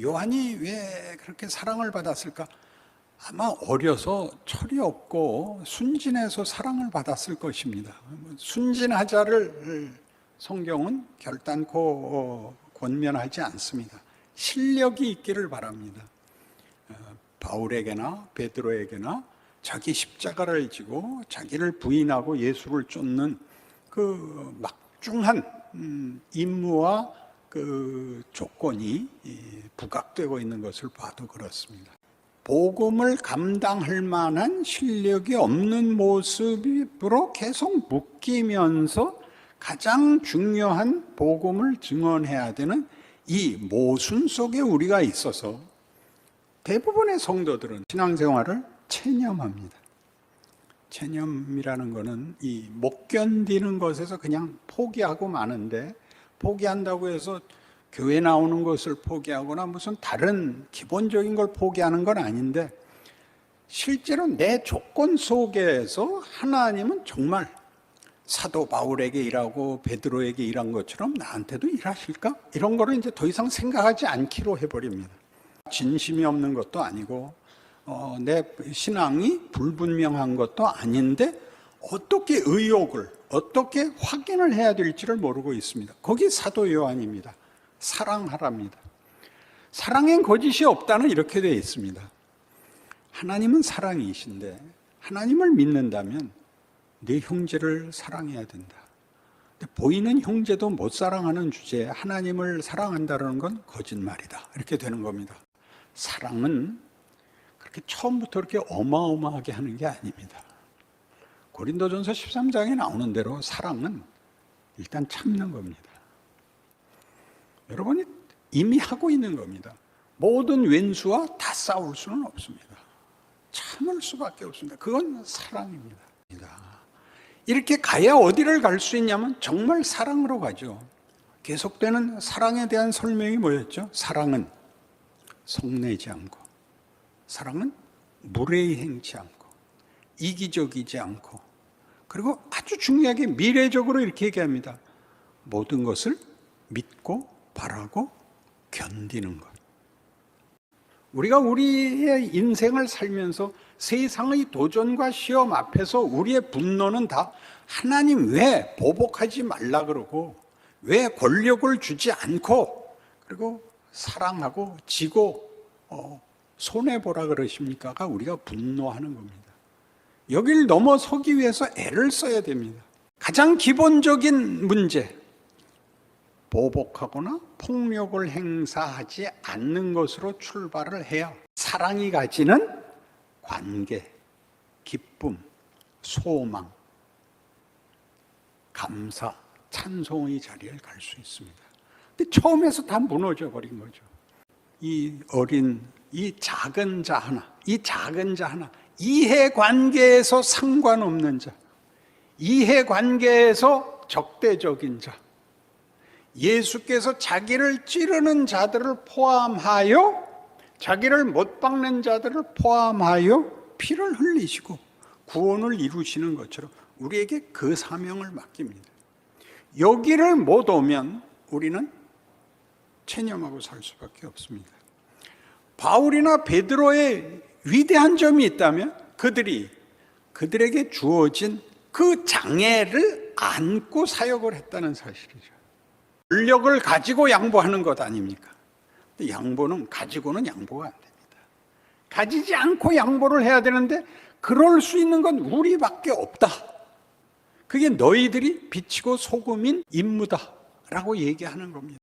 요한이 왜 그렇게 사랑을 받았을까? 아마 어려서 철이 없고 순진해서 사랑을 받았을 것입니다. 순진하자를 성경은 결단코 권면하지 않습니다. 실력이 있기를 바랍니다. 어, 바울에게나 베드로에게나 자기 십자가를 지고 자기를 부인하고 예수를 쫓는 그 막중한 음, 임무와 그 조건이 부각되고 있는 것을 봐도 그렇습니다. 복음을 감당할 만한 실력이 없는 모습으로 계속 묶이면서 가장 중요한 복음을 증언해야 되는 이 모순 속에 우리가 있어서 대부분의 성도들은 신앙생활을 체념합니다. 체념이라는 것은 이 못 견디는 것에서 그냥 포기하고 마는데 포기한다고 해서 교회 나오는 것을 포기하거나 무슨 다른 기본적인 걸 포기하는 건 아닌데 실제로 내 조건 속에서 하나님은 정말 사도 바울에게 일하고 베드로에게 일한 것처럼 나한테도 일하실까? 이런 거를 이제 더 이상 생각하지 않기로 해버립니다. 진심이 없는 것도 아니고 어, 내 신앙이 불분명한 것도 아닌데 어떻게 의욕을 어떻게 확인을 해야 될지를 모르고 있습니다. 거기 사도 요한입니다. 사랑하랍니다. 사랑엔 거짓이 없다는 이렇게 되어 있습니다. 하나님은 사랑이신데 하나님을 믿는다면 내 형제를 사랑해야 된다. 보이는 형제도 못 사랑하는 주제에 하나님을 사랑한다는 건 거짓말이다. 이렇게 되는 겁니다. 사랑은 그렇게 처음부터 그렇게 어마어마하게 하는 게 아닙니다. 고린도전서 13장에 나오는 대로 사랑은 일단 참는 겁니다. 여러분이 이미 하고 있는 겁니다. 모든 왼수와 다 싸울 수는 없습니다. 참을 수밖에 없습니다. 그건 사랑입니다. 이렇게 가야 어디를 갈 수 있냐면 정말 사랑으로 가죠. 계속되는 사랑에 대한 설명이 뭐였죠? 사랑은 성내지 않고, 사랑은 무례히 행치 않고, 이기적이지 않고, 그리고 아주 중요하게 미래적으로 이렇게 얘기합니다. 모든 것을 믿고 바라고 견디는 것. 우리가 우리의 인생을 살면서 세상의 도전과 시험 앞에서 우리의 분노는 다 하나님 왜 보복하지 말라 그러고 왜 권력을 주지 않고 그리고 사랑하고 지고 어, 손해 보라 그러십니까가 우리가 분노하는 겁니다. 여길 넘어서기 위해서 애를 써야 됩니다. 가장 기본적인 문제 보복하거나 폭력을 행사하지 않는 것으로 출발을 해야 사랑이 가지는 관계, 기쁨, 소망, 감사, 찬송의 자리를 갈 수 있습니다. 근데 처음에서 다 무너져 버린 거죠. 이 어린, 이 작은 자 하나, 이 작은 자 하나, 이해 관계에서 상관없는 자, 이해 관계에서 적대적인 자, 예수께서 자기를 찌르는 자들을 포함하여 자기를 못 박는 자들을 포함하여 피를 흘리시고 구원을 이루시는 것처럼 우리에게 그 사명을 맡깁니다. 여기를 못 오면 우리는 체념하고 살 수밖에 없습니다. 바울이나 베드로의 위대한 점이 있다면 그들이 그들에게 주어진 그 장애를 안고 사역을 했다는 사실이죠. 권력을 가지고 양보하는 것 아닙니까? 양보는 가지고는 양보가 안 됩니다. 가지지 않고 양보를 해야 되는데 그럴 수 있는 건 우리밖에 없다. 그게 너희들이 비치고 소금인 임무다라고 얘기하는 겁니다.